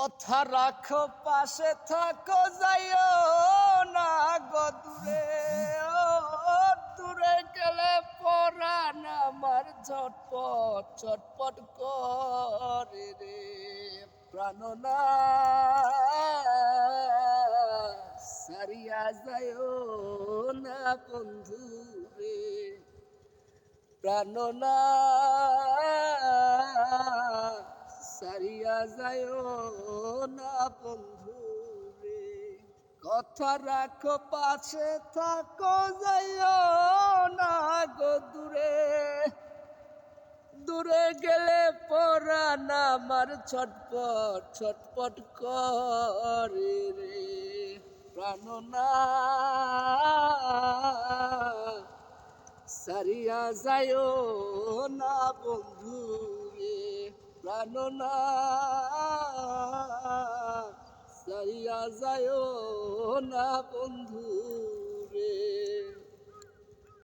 কথা রাখো, পাশে থাকো, যাইও না গো দূরে। দূরে গেলে পরাণ আমার ঝটপট চটপট করে রে প্রাণনা সারিয়া যাইও না বন্ধু রে প্রাণনা সারিয়া যায় না বন্ধু রে। কথা রাখো, পাশে থাকো যাইও না গো দূরে। দূরে গেলে পরাণ আমার ছটপট ছটপট করে রে। প্রাণনা সারিয়া যায় না বন্ধু রে প্রাণনা সারিয়া যায় না বন্ধু।